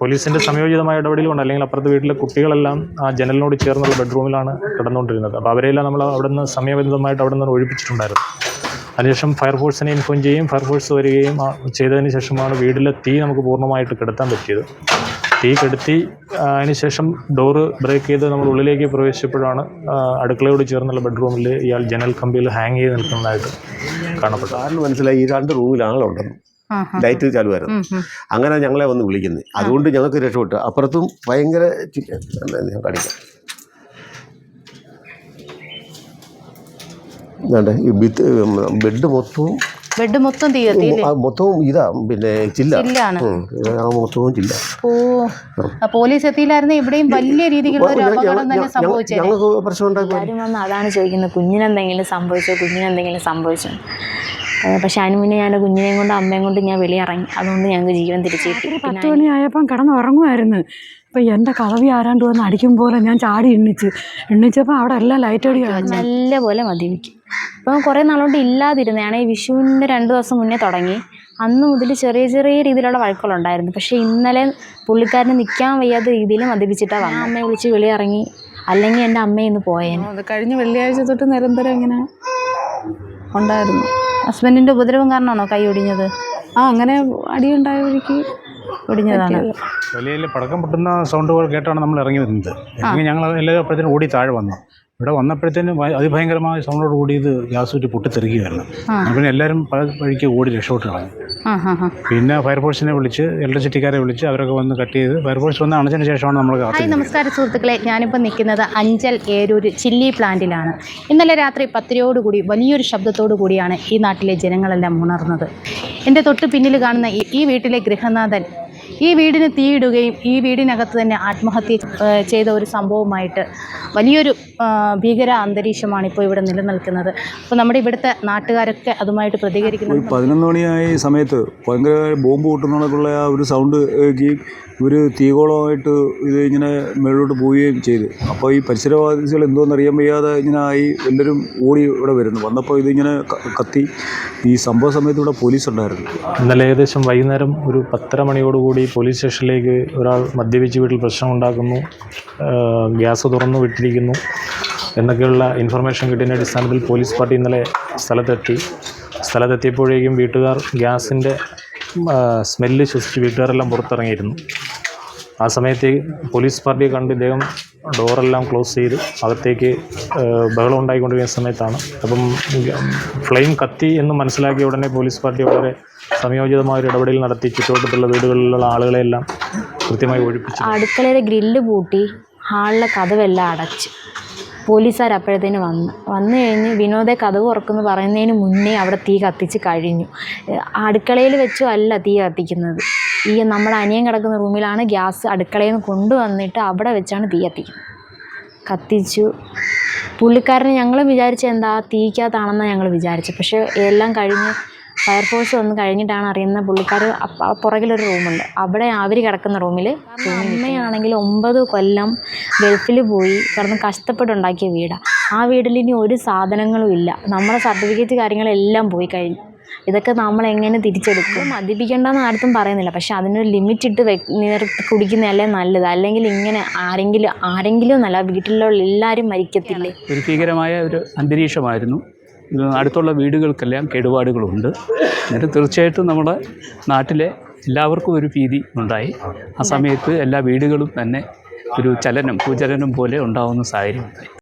പോലീസിന്റെ സംയോജിതമായ ഇടപെടൽ കൊണ്ട് അല്ലെങ്കിൽ അപ്പുറത്തെ വീട്ടിലെ കുട്ടികളെല്ലാം ആ ജനലിനോട് ചേർന്നുള്ള ബെഡ്റൂമിലാണ് കിടന്നുകൊണ്ടിരുന്നത്. അപ്പോൾ അവരെല്ലാം നമ്മൾ അവിടെ നിന്ന് സമയബന്ധിതമായിട്ട് അവിടെ നിന്ന് ഒഴിപ്പിച്ചിട്ടുണ്ടായിരുന്നു. അതിനുശേഷം ഫയർഫോഴ്സിനെ ഇൻഫോം ചെയ്യുകയും ഫയർഫോഴ്സ് വരികയും ചെയ്തതിന് ശേഷമാണ് വീട്ടിലെ തീ നമുക്ക് പൂർണമായിട്ട് കെടുത്താൻ പറ്റിയത്. തീ കെടുത്തി അതിനുശേഷം ഡോറ് ബ്രേക്ക് ചെയ്ത് നമ്മൾ ഉള്ളിലേക്ക് പ്രവേശിച്ചപ്പോഴാണ് അടുക്കളയോട് ചേർന്നുള്ള ബെഡ്റൂമിൽ ഇയാൾ ജനൽ കമ്പിയിൽ ഹാങ് ചെയ്ത് നിൽക്കുന്നതായിട്ട് കാണപ്പെട്ടു ആരും മനസ്സിലായി ഈ രണ്ട് റൂമിലാണല്ലോ ഉണ്ടെന്ന്. ലൈറ്റ് ചാലുമായിരുന്നു അങ്ങനെ ഞങ്ങളെ വന്ന് വിളിക്കുന്നത് അതുകൊണ്ട് ഞങ്ങൾക്ക് രക്ഷപ്പെട്ടു. അപ്പുറത്തും ഭയങ്കര ഞാൻ കാണിക്കാം. ഈ ബിത്ത് ബെഡ് മൊത്തവും ബെഡ് മൊത്തം മൊത്തവും ഇതാ പിന്നെ ചില്ല. മൊത്തവും ചില്ല. ഓ. പോലീസ് എത്തിയില്ലായിരുന്നു ഇവിടെയും വലിയ രീതിയിലുള്ള ഒരു അപകടം തന്നെ എല്ലാവരും അതാണ് ചോദിക്കുന്നത്. കുഞ്ഞിനെന്തെങ്കിലും സംഭവിച്ചോ? കുഞ്ഞിനെന്തെങ്കിലും സംഭവിച്ചോ? പക്ഷെ അതിന് മുന്നേ ഞാൻ കുഞ്ഞിനെയും കൊണ്ട് അമ്മയും കൊണ്ട് ഞാൻ വെളിയിറങ്ങി അതുകൊണ്ട് ഞങ്ങൾക്ക് ജീവൻ തിരിച്ചു കിട്ടി. മണി പത്ത് മണിയായപ്പം കിടന്നുറങ്ങുമായിരുന്നു. ഇപ്പം എന്റെ കളവി ആരാണ്ട് വന്ന് അടിക്കും പോലെ ഞാൻ ചാടി എണ്ണിച്ച്. എണ്ണിച്ചപ്പോൾ അവിടെ എല്ലാം ലൈറ്റ് അടിയാണ് നല്ല പോലെ മദ്യപിക്കും ഇപ്പം കുറേ നാളുകൊണ്ട് ഇല്ലാതിരുന്നതാണ് ഈ വിഷുവിന്റെ രണ്ട് ദിവസം മുന്നേ തുടങ്ങി. അന്ന് മുതൽ ചെറിയ ചെറിയ രീതിയിലുള്ള വഴക്കുകളുണ്ടായിരുന്നു. പക്ഷേ ഇന്നലെ പുള്ളിക്കാരന് നിൽക്കാൻ വയ്യാത്ത രീതിയിൽ മദ്യപിച്ചിട്ടാണ് വന്നത്. അമ്മയെ വിളിച്ച് വെളിയിറങ്ങി അല്ലെങ്കിൽ എന്റെ അമ്മ ഇന്ന് പോയേനെ. അത് കഴിഞ്ഞ വെള്ളിയാഴ്ച തൊട്ട് നിരന്തരം ഇങ്ങനെ ഉണ്ടായിരുന്നു. ഹസ്ബൻഡിന്റെ ഉപദ്രവം കാരണമാണോ കൈ ഒടിഞ്ഞത്? ആ അങ്ങനെ അടിയുണ്ടായ വഴിക്ക് ഒടിഞ്ഞതാണ് വലിയ പടക്കം പൊട്ടുന്ന സൗണ്ടുകൾ കേട്ടാണ് നമ്മൾ ഇറങ്ങി വരുന്നത് ഞങ്ങൾ എല്ലാവരും അപ്പോഴത്തേനും ഓടി താഴെ വന്നു. ഇവിടെ വന്നപ്പോഴത്തേനും ഭയ- അതിഭയങ്കരമായ സൗണ്ടോട് കൂടി ഇത് ഗ്യാസ് ഊറ്റി പൊട്ടിത്തെറിക്കുകയായിരുന്നു. പിന്നെ എല്ലാവരും പല വഴിക്ക് ഓടി രക്ഷപ്പെട്ട് കളഞ്ഞു. പിന്നെ ഫയർഫോഴ്സിനെ വിളിച്ച് ഇലക്ട്രിസിറ്റിക്കാരെ വിളിച്ച് അവരൊക്കെ വന്ന് കട്ട് ചെയ്ത് ഫയർഫോഴ്സ് വന്ന് അണച്ചതിന് ശേഷമാണ് നമ്മൾ ഹായ് നമസ്കാരം സുഹൃത്തുക്കളെ. ഞാനിപ്പോൾ നിൽക്കുന്നത് അഞ്ചൽ ഏരൂര് ചില്ലി പ്ലാന്റിലാണ്. ഇന്നലെ രാത്രി പത്തരയോടുകൂടി വലിയൊരു ശബ്ദത്തോടു കൂടിയാണ് ഈ നാട്ടിലെ ജനങ്ങളെല്ലാം ഉണർന്നത്. എന്റെ തൊട്ട് പിന്നിൽ കാണുന്ന ഈ- ഈ വീട്ടിലെ ഗൃഹനാഥൻ ഈ വീടിന് തീയിടുകയും ഈ വീടിനകത്ത് തന്നെ ആത്മഹത്യ ചെയ്ത ഒരു സംഭവമായിട്ട് വലിയൊരു ഭീകര അന്തരീക്ഷമാണ് ഇപ്പോൾ ഇവിടെ നിലനിൽക്കുന്നത്. അപ്പോൾ നമ്മുടെ ഇവിടുത്തെ നാട്ടുകാരൊക്കെ അതുമായിട്ട് ഒരു പ്രതികരിക്കുന്നുണ്ട് പതിനൊന്ന് മണിയായ ഈ സമയത്ത് ഭയങ്കര ബോംബ് പൊട്ടുന്നതൊക്കെയുള്ള ആ ഒരു സൗണ്ട് കേൾക്കുകയും ഒരു തീകോളമായിട്ട് ഇത് ഇങ്ങനെ മേളിലോട്ട് പോവുകയും ചെയ്തു. അപ്പോൾ ഈ പരിസരവാസികൾ എന്തോന്ന് അറിയാൻ വയ്യാതെ ഇങ്ങനെ ആയി എല്ലാവരും ഓടി ഇവിടെ വരുന്നു. വന്നപ്പോൾ ഇതിങ്ങനെ കത്തി. ഈ സംഭവ സമയത്ത് ഇവിടെ പോലീസ് ഉണ്ടായിരുന്നു ഇന്നലെ ഏകദേശം വൈകുന്നേരം ഒരു പത്തര മണിയോടുകൂടി പോലീസ് സ്റ്റേഷനിലേക്ക് ഒരാൾ മദ്യപിച്ച് വീട്ടിൽ പ്രശ്നമുണ്ടാക്കുന്നു ഗ്യാസ് തുറന്നു വിട്ടിരിക്കുന്നു എന്നൊക്കെയുള്ള ഇൻഫർമേഷൻ കിട്ടിയതിന്റെ അടിസ്ഥാനത്തിൽ പോലീസ് പാർട്ടി ഇന്നലെ സ്ഥലത്തെത്തി. സ്ഥലത്തെത്തിയപ്പോഴേക്കും വീട്ടുകാർ ഗ്യാസിന്റെ സ്മെല്ല് ശ്വസിച്ച് വീട്ടുകാരെല്ലാം പുറത്തിറങ്ങിയിരുന്നു. ആ സമയത്ത് പോലീസ് പാർട്ടിയെ കണ്ട് ഇദ്ദേഹം ഡോറെല്ലാം ക്ലോസ് ചെയ്ത് അകത്തേക്ക് ബഹളം ഉണ്ടായിക്കൊണ്ടിരിക്കുന്ന സമയത്താണ്. അപ്പം ഫ്ലെയിം കത്തി എന്ന് മനസ്സിലാക്കിയ ഉടനെ പോലീസ് പാർട്ടി വളരെ സംയോജിതമായ ഒരു ഇടപെടൽ നടത്തി ചുറ്റുവട്ടത്തുള്ള വീടുകളിലുള്ള ആളുകളെല്ലാം കൃത്യമായി ഒഴിപ്പിച്ചു. അടുക്കളയിലെ ഗ്രില്ല് പൂട്ടി ഹാളിലെ കഥവെല്ലാം അടച്ച്. പോലീസുകാർ അപ്പോഴത്തേന് വന്നു വന്നു കഴിഞ്ഞ് വിനോദെ കഥവ് തുറക്കുമെന്ന് പറയുന്നതിന് മുന്നേ അവിടെ തീ കത്തിച്ച് കഴിഞ്ഞു. അടുക്കളയിൽ വെച്ചും അല്ല തീ കത്തിക്കുന്നത്. ഈ നമ്മുടെ അനിയൻ കിടക്കുന്ന റൂമിലാണ് ഗ്യാസ് അടുക്കളയിൽ നിന്ന് കൊണ്ടുവന്നിട്ട് അവിടെ വെച്ചാണ് തീ കത്തിക്കുന്നത്. കത്തിച്ചു. പുള്ളിക്കാരനെ ഞങ്ങൾ വിചാരിച്ച എന്താ തീക്കകത്താണെന്നാണ് ഞങ്ങൾ വിചാരിച്ചത്. പക്ഷേ എല്ലാം കഴിഞ്ഞ് ഫയർഫോഴ്സ് വന്ന് കഴിഞ്ഞിട്ടാണ് അറിയുന്ന പുള്ളിക്കാർ പുറകിലൊരു റൂമുണ്ട്. അവിടെ അവർ കിടക്കുന്ന റൂമിൽ അമ്മയാണെങ്കിൽ ഒമ്പത് കൊല്ലം ഗൾഫിൽ പോയി കിടന്ന് കഷ്ടപ്പെട്ടുണ്ടാക്കിയ വീടാണ് ആ വീട്ടിൽ ഇനി ഒരു സാധനങ്ങളും ഇല്ല. നമ്മുടെ സർട്ടിഫിക്കറ്റ് കാര്യങ്ങളെല്ലാം പോയി കഴിഞ്ഞു. ഇതൊക്കെ നമ്മൾ എങ്ങനെ തിരിച്ചെടുക്കും മദ്യപിക്കേണ്ടെന്ന് ആർക്കും പറയുന്നില്ല. പക്ഷെ അതിനൊരു ലിമിറ്റ് ഇട്ട് വെ നിർത്തി കുടിക്കുന്നതല്ലേ നല്ലത്. അല്ലെങ്കിൽ ഇങ്ങനെ ആരെങ്കിലും ആരെങ്കിലും എന്നല്ല വീട്ടിലുള്ള എല്ലാവരും മരിക്കത്തില്ലേ? ഒരു ഭീകരമായ ഒരു അന്തരീക്ഷമായിരുന്നു. അടുത്തുള്ള വീടുകൾക്കെല്ലാം കേടുപാടുകളുണ്ട്. എന്നിട്ട് തീർച്ചയായിട്ടും നമ്മുടെ നാട്ടിലെ എല്ലാവർക്കും ഒരു ഭീതി ഉണ്ടായി. ആ സമയത്ത് എല്ലാ വീടുകളും തന്നെ ഒരു ചലനം ഭൂചലനം പോലെ ഉണ്ടാകുന്ന സാഹചര്യം ഉണ്ടായി.